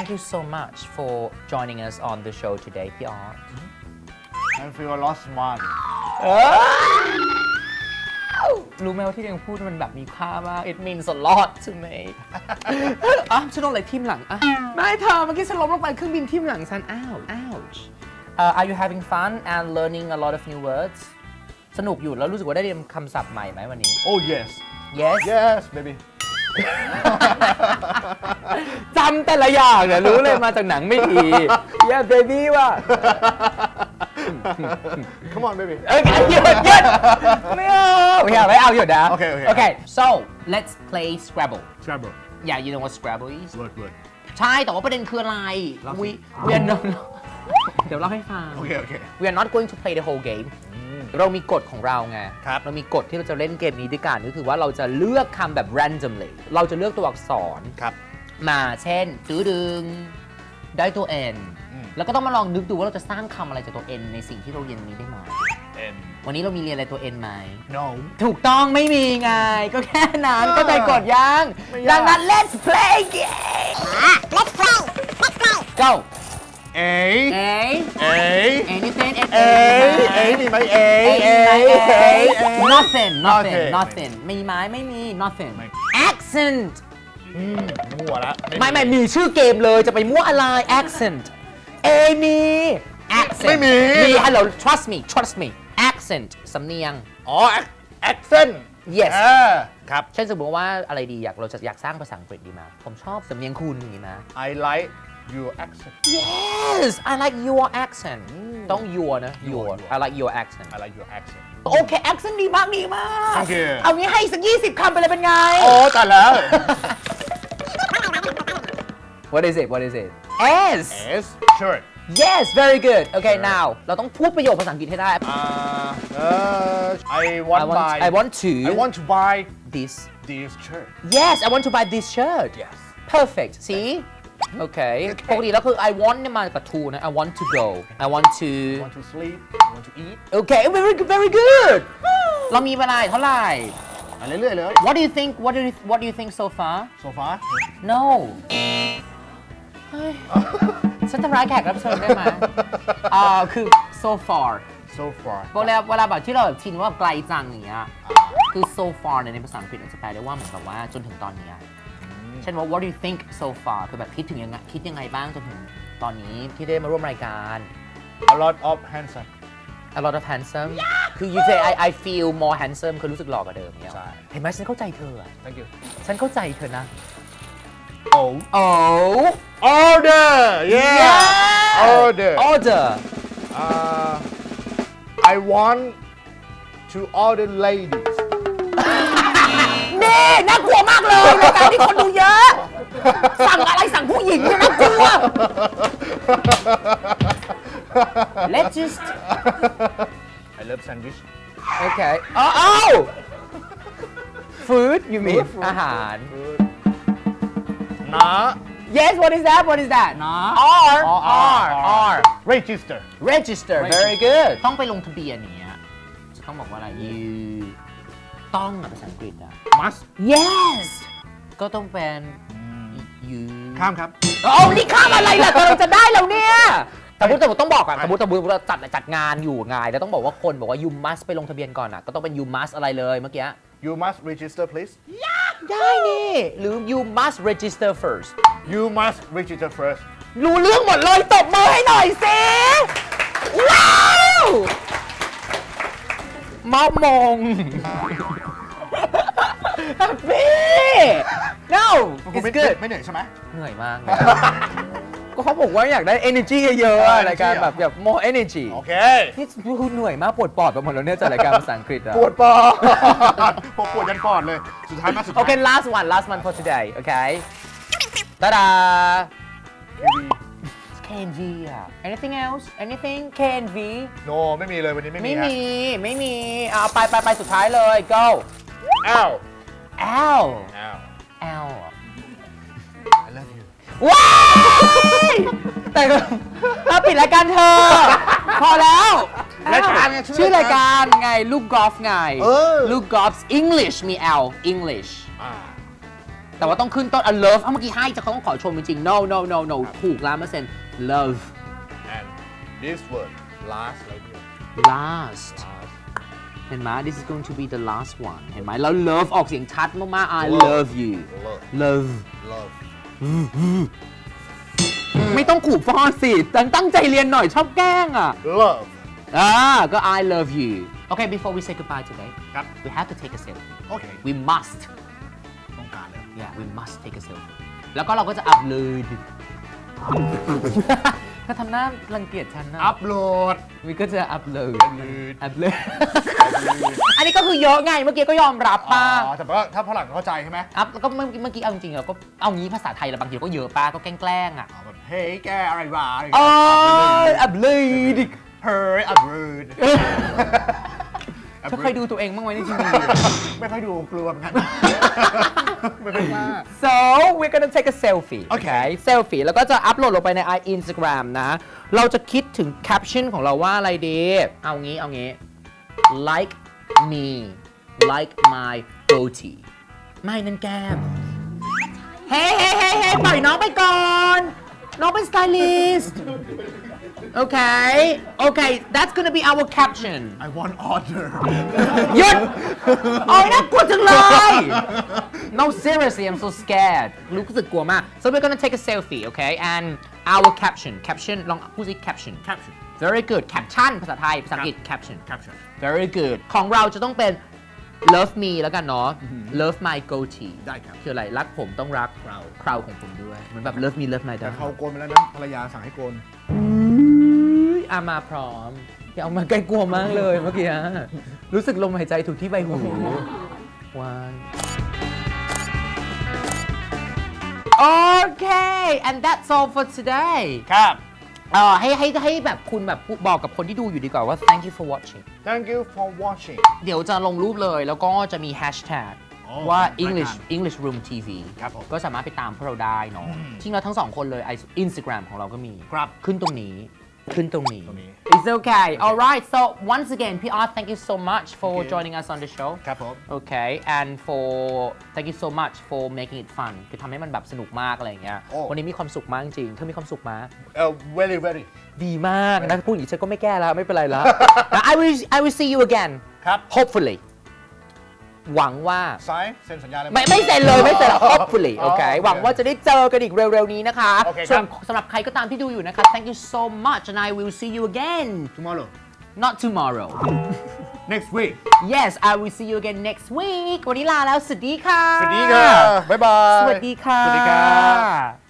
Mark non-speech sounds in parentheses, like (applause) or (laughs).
thank you so much for joining us on the show today พี่ออส I feel a lot smart (gasps) รู้ไหมว่าที่ยังพูดมันแบบมีค่ามาก it means a lot to me (laughs) อ่ะฉันโดนอะไรทิ่มหลังอ่ะไม่เธอเมื่อกี้ฉันล้มลงไปเครื่องบินทิ่มหลังฉัน ouch ouch uh, are you having fun and learning a lot of new words สนุกอยู่แล้วรู้สึกว่าได้เรียนคำศัพท์ใหม่ไหมวันนี้ Oh yes yes yes baby (laughs) (laughs) จำแต่ละอย่างเนี่ยรู้เลยมาจากหนังไม่ดี yeah baby ว่ะ Come on baby เอ้ยหยุดหยุดไม่เอาไม่เอาไม่เอาหยุดนะโอเคโอเค okay so let's play Scrabble Scrabble yeah you know what Scrabble is word word ใช่ แต่ว่าประเด็นคืออะไรเล่าสิ we we are not เดี๋ยวเล่าให้ฟังโอเคโอเค we are not going to play the whole game เรามีกฎของเราไง ครับ เรามีกฎที่เราจะเล่นเกมนี้ด้วยกันก็คือว่าเราจะเลือกคำแบบ randomly เราจะเลือกตัวอักษร ครับ มาเช่นซื้อดึงได้ตัว N อืม แล้วก็ต้องมาลองนึกดูว่าเราจะสร้างคำอะไรจากตัว N ในสิ่งที่เราเรียนนี้ได้ไหม N วันนี้เรามีเรียนอะไรตัว N ไหม no ถูกต้องไม่มีไง ก็แค่นั้นก็ใจกดยัง ไม่ยาก ดังนั้น let's play game Let's play. Let's play. go A A A anything A A มีไหม A A A A A nothing nothing Okay. nothing มีไหมไม่มี nothing ไม่ accent อืมมั่วละไม่ไม่มีชื่อเกมเลยจะไปมั่วอะไร accent A มี accent ไม่มี มี hello trust me trust me accent สำเนียง อ๋อ ac- accent Yes อ่าครับ เช่นสมมติว่าอะไรดีอยากเราจะอยากสร้างภาษาอังกฤษดีมา ผมชอบสำเนียงคุณอย่างนี้นะ I like your accent Yes I like your accent ต้อง your นะ your your I like your accent I like your accent โอเค accent ดีมากดีมาก Thank you เอางี้ให้สัก 20 คำไปเลยเป็นไง โอ้ตายแล้ว What is it What is it S S shirt Yes very good Okay Sure. now เราต้องพูดประโยคภาษาอังกฤษให้ได้ อ่าเออ I want I want buy I want to I want to buy this this shirt Yes I want to buy this shirt yes Perfect see Okay ปกติแล้วคือ I want เนี่ยมากับ to นะ I want to go I want to want to sleep want to eat Okay very good very good เรามีเวลาเท่าไหร่ ไปเรื่อยๆเลย What do you think What do you What do you think so far so far No เฮ้ย ฉันทำร้ายแขกรับเชิญได้ไหมอ่าคือ so far so far เวลาเวลาแบบที่เราแบบชินว่าไกลจังอย่างเงี้ย คือ so far เนี่ยในภาษาอังกฤษอาจจะแปลได้ว่าเหมือนกับว่าจนถึงตอนเนี้ยเช่นว่า what do you think so far คือแบบคิดถึงยังไงคิดยังไงบ้างจนถึงตอนนี้ที่ได้มาร่วมรายการ a lot of handsome a lot of handsome คือ you say I I feel more handsome คือรู้สึกหล่อกว่าเดิมเนี่ยใช่ เห็นไหมฉันเข้าใจเธออะ thank you ฉันเข้าใจเธอนะ oh oh order yeah order order uh I want to order ladies (laughs) เน่น่ากลัวมากเลยรายการที่คนดูเยอะ สั่งอะไรสั่งผู้หญิงเนี่ยน่ากลัว Let's just I love sandwich okay อ้าวอ้าว food you mean Food, food, อาหาร น ะ yes what is that what is that นะ R R R register register very good ต้องไปลงทะเบียนอย่างเนี้ยจะต้องบอกว่าอะไร you ต้องอะภาษาอังกฤษอะ must yes ก็ต้องเป็น you ข้ามครับเอานี่ข้ามอะไรล่ะกำลังจะได้แล้วเนี่ยแต่พูดแต่ผมต้องบอกก่อนสมมติสมมติเราจัดจัดงานอยู่ไงแล้วต้องบอกว่าคนบอกว่า you must ไปลงทะเบียนก่อนอะ ก็ต้องเป็น you must อะไรเลยเมื่อกี้ you must register please ได้นี่ หรือ you must register first you must register first รู้เรื่องหมดเลยตบมือให้หน่อยสิ ว้าวมอบมง Happy no คุณ it's ไม่ good ไม่เหนื่อยใช่ไหม เหนื่อยมากก็เขา บอกว่าอยากได้ energy เยอะๆอะ energy รายการเหรอแบบแบบ more energy โอเคนี่พูดเหนื่อยมากปวดปอดไปหมดแล้วเนี่ยจากรายการภาษาอังกฤษอะ ปวดปอดผมปวดยันปอดเลย สุดท้ายมาสุดท้าย Okay last one last one for today okay ตาดา KNV อะ anything else anything KNV โนไม่มีเลยวันนี้ไม่มีไม่ฮะมีไม่มีเอาไปไปไปสุดท้ายเลย go อ้าว L อ้าว L I love you ว้าย แต่ก็เอาปิดรายการเธอ พอแล้วรายการไงชื่อรายการไงลูกกอล์ฟไงเออ ลูกกอล์ฟ English มี L English อ่า แต่ว่าต้องขึ้นต้น a love เอ้าเมื่อกี้ให้จะเขาต้องขอชมจริงๆ no no no no ถูกล้านเปอร์เซ็นต์ love and this word last อะไรเนี่ย last เห็นไหม this is going to be the last one เห็นไหมแล้ว love ออกเสียงชัดมากๆ I love you love love love ไม่ต้องขู่ฟ้อนสิตั้งตั้งใจเรียนหน่อยชอบแกล้งอะ love อ่าก็ I love you okay before we say goodbye today ครับ we have to take a selfie โอเค we must ต้องการเลย yeah we must take a selfie แล้วก็เราก็จะอัพเลย ถ้าทำหน้ารังเกียจฉันนะอัพโหลด วิก็จะอัพเลย Upload อัพเลยอันนี้ก็คือเยอะไงเมื่อกี้ก็ยอมรับอ๋ป้าอแต่ว่าถ้าฝรั่งเข้าใจใช่ไหมอัพแล้วก็เมื่อกี้เมื่อกี้เอาจริงๆเราก็เอางี้ภาษาไทยเราบางทีก็เยอะป้าก็แกล้งๆอะอ๋อแบบเฮ้ยแกอะไรวะอะไรเอออัพเลยเฮ้ยอัพโหลด เธอเคยดูตัวเองบ้างไหมในทีวี ไม่ค่อยดูกลัวเหมือนกันไม่ค่อยกล้า so we're gonna take a selfie โอเค selfie แล้วก็จะอัพโหลดลงไปใน i Instagram นะ เราจะคิดถึง caption ของเราว่าอะไรดี เอางี้ เอางี้ like me like my goatee ไม่นั่นแก้ม เฮ้เฮ้เฮ้เฮ้ปล่อยน้องไปก่อน น้องเป็นสไตลิสต์ โอเคโอเค that's gonna be our caption I want order หยุดโอ้ยน่ากลัวจังเลย No seriously I'm so scared รู้สึกกลัวมาก so we're gonna take a selfie okay and our caption caption ลองพูดสิ caption caption very good caption ภาษาไทย ภาษาอังกฤษ caption caption very good ของเราจะต้องเป็น love me แล้วกันเนาะ love my goatee ได้ครับ คืออะไร รักผมต้องรักเราคราวของผมด้วย เหมือนแบบ love me love my แต่ dog เขาโกนไปแล้วนะภรรยาสั่งให้โกน อามาพร้อมอย่าเอามาใกล้กลัวมากเลยเมื่อกี้อะรู้สึกลมหายใจถูกที่ใบหูวานโอเค and that's all for today ครับ เอ่อให้ให้ให้แบบคุณแบบพูดบอกกับคนที่ดูอยู่ดีกว่าว่า thank you for watching thank you for watching เดี๋ยวจะลงรูปเลยแล้วก็จะมี hashtag อ๋อว่ารายการ English English Room TV ครับผมก็สามารถไปตามพวกเราได้เนาะอืม จริงเราทั้งสองคนเลย I- Instagram ของเราก็มี ครับ ขึ้นตรงนี้ ขึ้นตรงนี้ตรงนี้ It's okay alright so once again PR thank you so much for Okay. joining us on the show ครับผม okay and for thank you so much for making it fun คือทำให้มันแบบสนุกมากอะไรอย่างเงี้ย โอ้ วันนี้มีความสุขมากจริงเธอมีความสุขมาก เอ่อ very very ดีมากนะพูดอย่างนี้ฉันก็ไม่แก้แล้วไม่เป็นไรแล้ว I will I will see you again ครับ hopefully หวังว่า ซ้ายเซ็นสัญญาเลยห ไม่ไม่เซ็นเลยไม่เซ็น hopefully โอเคอ๋อโอเคหวังว่าจะได้เจอกันอีกเร็ว ๆ นี้นะคะโอเคครับ ส่วนสำหรับใครก็ตามที่ดูอยู่นะคะ thank you so much and I will see you again tomorrow not tomorrow next week yes I will see you again next week วันนี้ลาแล้ว สวัสดีค่ะ สวัสดีค่ะ บ๊ายบาย สวัสดีค่ะ สวัสดีครับ